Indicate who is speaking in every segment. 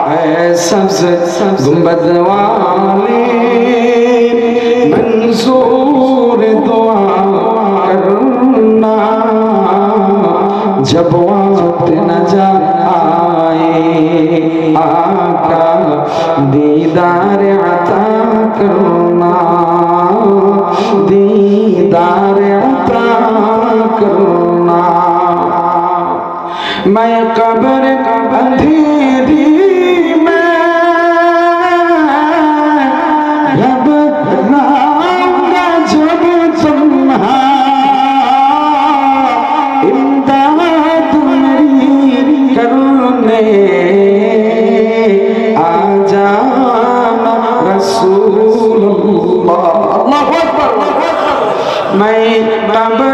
Speaker 1: सब्ज गुंबद वाले मंसूर दुआ जब वक्त न जाए, आका दीदार अता करना दीदार अता करना मैं कब्र अंधेरी में मैं कब्र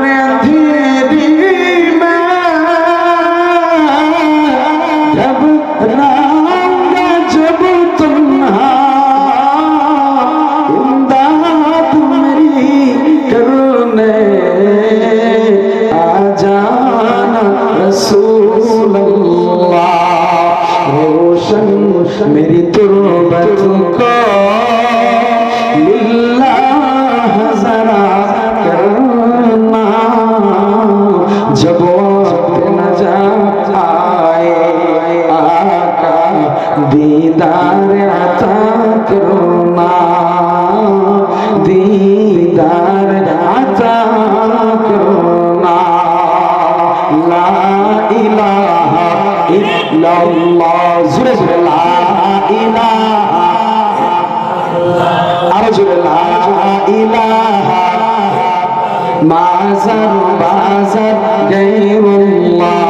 Speaker 1: ইলাহা ইল্লাল্লাহ। জুরে জুরে লা ইলাহা। আরও জুরে লা ইলাহা। মাজার, বাজার, গায়রুল্লাহ।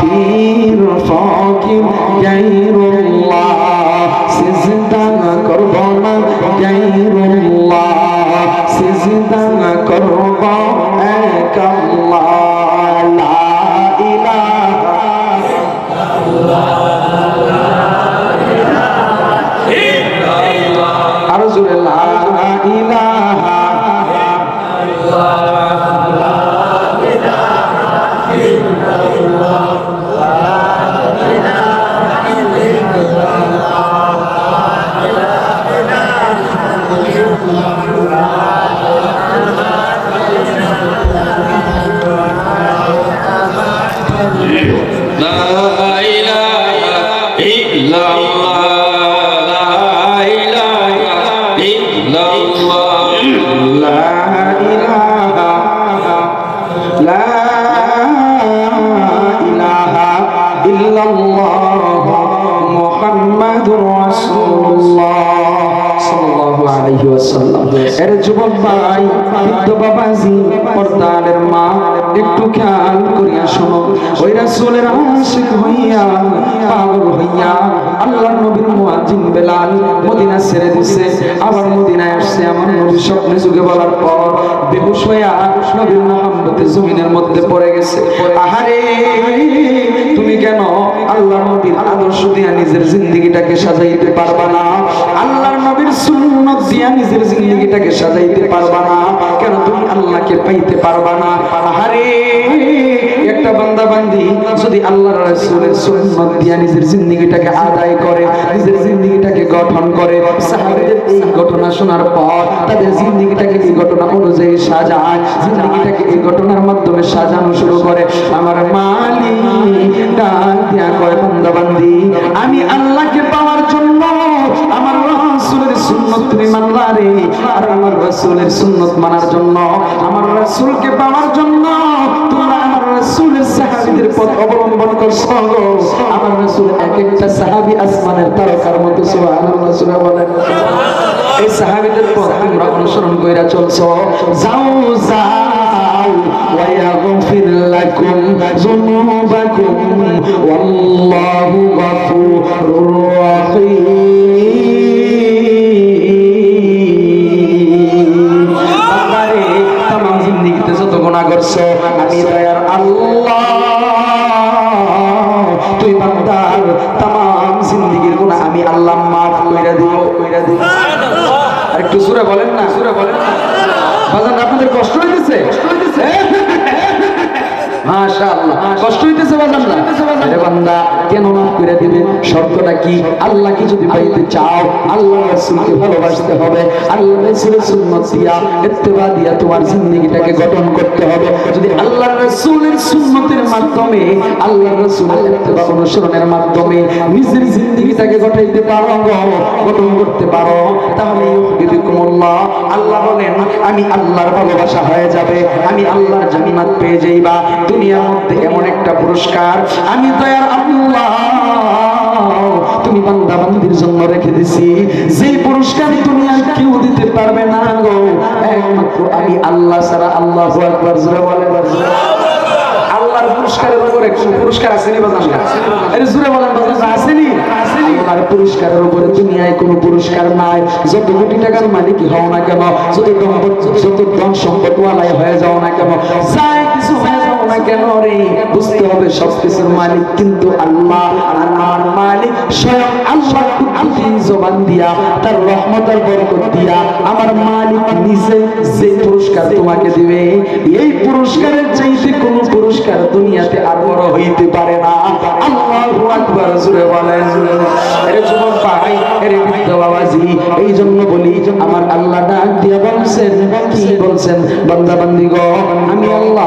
Speaker 1: পীর, ফকির, গায়রুল্লাহ। এর যুবক ভাই বৃদ্ধ বাবাজি পর্দারের মা একটু খেয়াল করিয়া শোনো। ওই রাসূলের আশিক হইয়া, পাগল হইয়া আল্লাহর নবীর মুয়াজ্জিন বেলাল মদিনা ছেড়ে দিছে। আবার মদিনায় আসছে আমার নবী স্বপ্নে যুগে বলার পর বেহুশ হইয়া নবীর মোহাম্মতে জমিনের মধ্যে পড়ে গেছে। আহারে, তুমি কেন আল্লাহর নবীর আদর্শ দিয়া নিজের জিন্দগিটাকে সাজাইতে পারবা না? আল্লাহর নবীর সুন্নত দিয়া নিজের জিন্দগিটাকে সাজাইতে পারবা না? আল্লাহকে পাইতে পারবা না। আহারে একটা বান্দা বান্দি যদি আল্লাহর রাসূলের সুন্নত দিয়া নিজের জিন্দগিটাকে আদায় করে, নিজের জিন্দগিটাকে গঠন করে, সাহাবীদের এই ঘটনা শোনার পর তাদের জিন্দগিটাকে এই ঘটনা অনুযায়ী সাজায়, জিন্দগিটাকে এই ঘটনার মাধ্যমে সাজানো শুরু করে। আমার মালিক ডাক দিয়া কয়, বান্দা বান্দি, আমি আল্লাহকে পাওয়ার জন্য সুন্নত তুমি মানলা রে? আর আমার রসুলের সুন্নত মানার জন্য, আমার রসুলকে পাওয়ার জন্য তোমরা আমার রসুলের সাহাবিদের পথ অবলম্বন করছ। আমার রসুল এক একটা সাহাবি আসমানের তারকার মতো, সুবহানাল্লাহ সুবহানাল্লাহ। বলেন এই সাহাবিদের পথ তোমরা অনুসরণ কইরা চলছো। যাও যাও, ওয়া ইয়াগফির লাকুম যুনুবাকুম, ওয়াল্লাহ তুই বান্দার तमाम জিন্দেগির গুনাহ আমি আল্লাহ মাফ কইরা দিব। কইরা দিব আর একটু সুরে বলেন না। সুরে বলেন না বাজান আপনাদের কষ্ট হইতেছে? কষ্ট হইতেছে। মাশাআল্লাহ। আল্লাহ গঠন করতে হবে। যদি আল্লাহ রাসূলের সুন্নতের মাধ্যমে আল্লাহ রাসূলের অনুসরণের মাধ্যমে নিজের জিন্দেগিটাকে গঠাইতে পারো, গঠন করতে পারো, তাহলে আল্লাহ বলেন, আমি আল্লাহর ভালোবাসা হয়ে যাবে, আমি আল্লাহর জান্নাত পেয়ে যাইবা। দুনিয়ার মধ্যে এমন একটা পুরস্কার, আমি দয়ার আল্লাহ তুমি বান্দা বান্দির জন্য রেখে দিছি। যেই পুরস্কার দুনিয়ার কেউ দিতে পারবে না গো। একমাত্র আমি আল্লাহ ছাড়া আল্লাহ আকবার, জোরে বলেন আল্লাহর পুরস্কারের উপরে পুরস্কার আসেনি বাজান? না আরে বলেন, বাজান আসেনি আল্লাহর পুরস্কারের উপরে দুনিয়ায় কোনো পুরস্কার নাই। যত কোটি টাকার মালিকই হও না কেন, যত যত ধন সম্পদ ওয়ালাই হয়ে যাও না কেন, যাই কিছু হয়ে না কেন রে? বুঝতে হবে সব কিছুর মালিক কিন্তু আল্লাহ আমার মালিক স্বয়ং আল্লাহ জবান দিয়া, তার রহমতের বরকত দিয়া আমার মালিক নিজে যে পুরস্কার তোমাকে দিবে, এই পুরস্কারের চাইতে কোনো পুরস্কার দুনিয়াতে আর বড় হইতে পারে না। আল্লাহু আকবার জুড়ে বলেন। আরে যুবক ভাই, আরে বৃদ্ধ বাবাজি এই জন্য বলি, আমার আল্লাহ ডাক দিয়া বলছেন, কি বলছেন? বান্দা বান্দি গো আমি আল্লাহ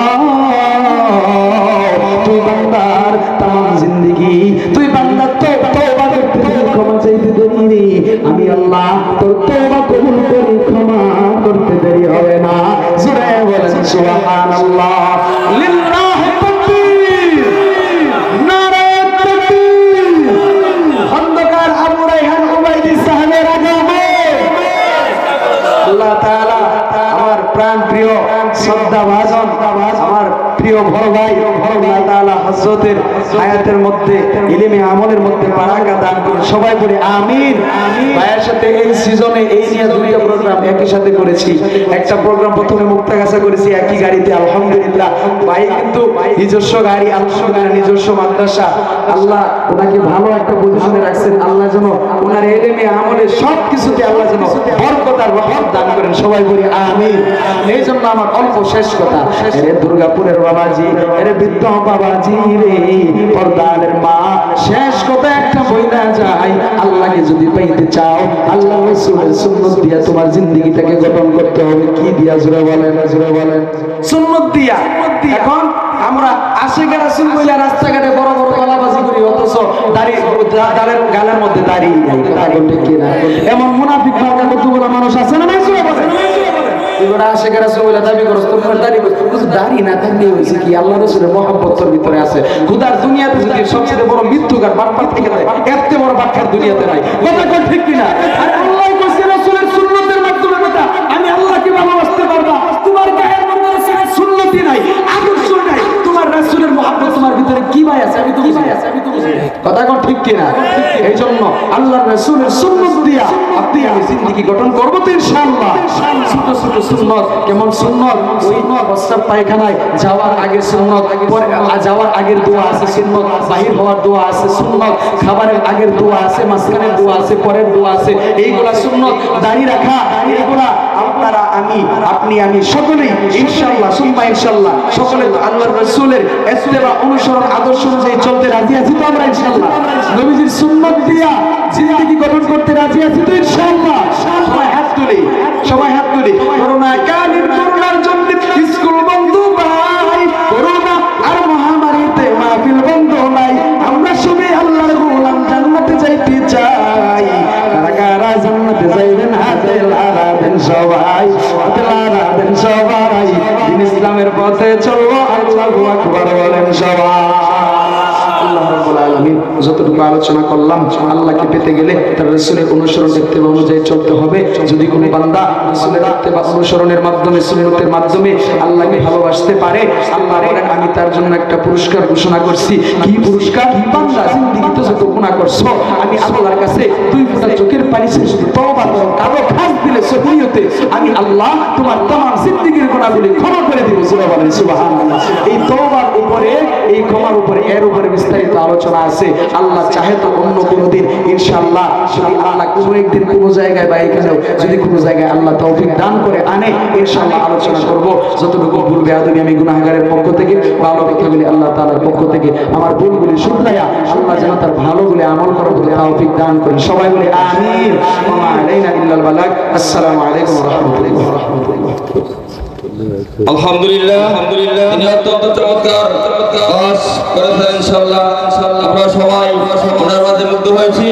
Speaker 1: বলেন সুবহানাল্লাহ প্রিয় বড় ভাই আল্লাহ তাআলা হযরতের হায়াতের মধ্যে ইলমে আমলের মধ্যে বারাকা দান করুন। সবাই বলি আমিন। ভাইয়ের সাথে এই সিজনে এই নিয়ে দুইটা প্রোগ্রাম একই সাথে করেছি। একটা প্রোগ্রাম প্রথমে মুক্তাগাছা করেছি একই গাড়িতে আলহামদুলিল্লাহ। ভাই কিন্তু নিজস্ব গাড়ি আলহামদুলিল্লাহ নিজস্ব মাদ্রাসা। আল্লাহ ওনাকে ভালো একটা পজিশনে রাখছেন। আল্লাহ যেন ওনার এলেমে আমলে সব কিছুতে আল্লাহ যেন বরকত আর রহমত করেন সবাই বলি আমি এই জন্য আমার অল্প শেষ কথা। এরে দুর্গাপুরের বাবাজি, এরে বৃদ্ধ বাবাজি রে পর্দারের মা। শেষ কথা একটা বইলা যায়, আল্লাহকে যদি পাইতে চাও, আল্লাহ রসুলের সুন্নত দিয়া তোমার জিন্দগিটাকে গঠন করতে হবে। কি দিয়া জুড়ে বলেন জুড়ে বলেন। সুন্নত দিয়া। এখন আমরা আশেখা রাসুল বইলা রাস্তাঘাটে বড় বড় গলাবাজি করি অথচ দাড়ি দাঁড়ের গালের মধ্যে দাঁড়িয়ে নাই। কথা বলতে কি না? এমন মুনাফিক কতগুলো মানুষ আছে না নাই এবার আশেখা রাসুল বইলা দাবি করো তোর দাড়ি কিন্তু দাড়ি না থাকলে হয়েছে কি? আল্লাহ রসুলের মহাব্বত ভিতরে আছে। খুদার দুনিয়াতে যদি সবচেয়ে বড় মৃত্যুকার বাটপার থেকে এত বড় দুনিয়াতে নাই। কথা ঠিক কিনা? আর আল্লাহ কইছে রাসূলের সুন্নতের মাধ্যমে কথা আমি আল্লাহকে ভালোবাসতে পারবা তোমার গায়ের মধ্যে রাসূলের সুন্নতি নাই আদর্শ নাই তোমার রাসূলের মহব্বত তোমার ভিতরে কি ভাই আছে? আমি তো বুঝি আমি তো বুঝি কথা কোন ঠিক কিনা? এই জন্য আল্লাহর রাসূলের সুন্নত দিয়া আপনি আমি জিন্দেগি গঠন করব তো ইনশাআল্লাহ। ছোট ছোট সুন্নত, কেমন সুন্নত? ওই প্রস্তাব পায়খানায় যাওয়ার আগে সুন্নত, পরে যাওয়ার আগের দোয়া আছে সুন্নত, বাহির হওয়ার দোয়া আছে সুন্নত, খাবারের আগের দোয়া আছে, মাঝখানের দোয়া আছে, পরের দোয়া আছে। এইগুলা সুন্নত দাড়ি রাখা, এইগুলা আপনারা আমি আপনি আমি সকলেই ইনশাআল্লাহ সুম্মা ইনশাআল্লাহ সকলে আল্লাহর রাসূলের ইত্তেবা অনুসরণ আদর্শ অনুযায়ী চলতে রাজি আছি তো আমরা ইনশাআল্লাহ। নবীজির সুন্নত দিয়া জিন্দেগি গঠন করতে রাজি আছি তো ইনশাআল্লাহ। সবাই হাত তুলি সবাই হাত তুলি। করোনা কালীন করোনার জন্য পথে চলবো আল্লাহু আকবার বলেন সবাই। যতটুকু আলোচনা করলাম, আল্লাহকে পেতে গেলে তার রসুলের অনুসরণ দেখতে অনুযায়ী চলতে হবে। যদি কোনো বান্দা রসুলের অনুসরণের মাধ্যমে, সুন্নতের মাধ্যমে আল্লাহকে ভালোবাসতে পারে, আল্লাহ আমি তার জন্য একটা পুরস্কার ঘোষণা করছি। কি পুরস্কার? বান্দা যত গুনাহ করছ, আমি আল্লাহর কাছে চোখের পানি শুধু তওবা করো খাস দিলে আমি আল্লাহ তোমার তামাম জিন্দিগির গুনাহগুলি ক্ষমা করে দিব। এই উপরে, এই ক্ষমার উপরে, এর উপরে বিস্তারিত আলোচনা আছে। আল্লাহ চাহে তো অন্য কোনো দিন, ইনশাআল্লাহ, যদি আল্লাহ কোনো একদিন কোনো জায়গায় বা এখানেও যদি কোনো জায়গায় আল্লাহ তৌফিক দান করে আনে, ইনশাআল্লাহ আলোচনা করব। যতটুকু ভুল বেয়াদবি আমি গুনাহগারের পক্ষ থেকে ভালো কথাগুলি আল্লাহ তাআলার পক্ষ থেকে আমার ভুলগুলি শুধরাইয়া আল্লাহ যেন তার ভালোগুলি আমল করার বলে তৌফিক দান করেন। সবাই বলে আমিন। ওয়া মা আলাইনা ইল্লাল বালাগ। আসসালামু আলাইকুম রাহমাতুল্লাহি রাহমাতুল্লাহ।
Speaker 2: আলহামদুলিল্লাহ তিনি সবাই মুগ্ধ হয়েছি।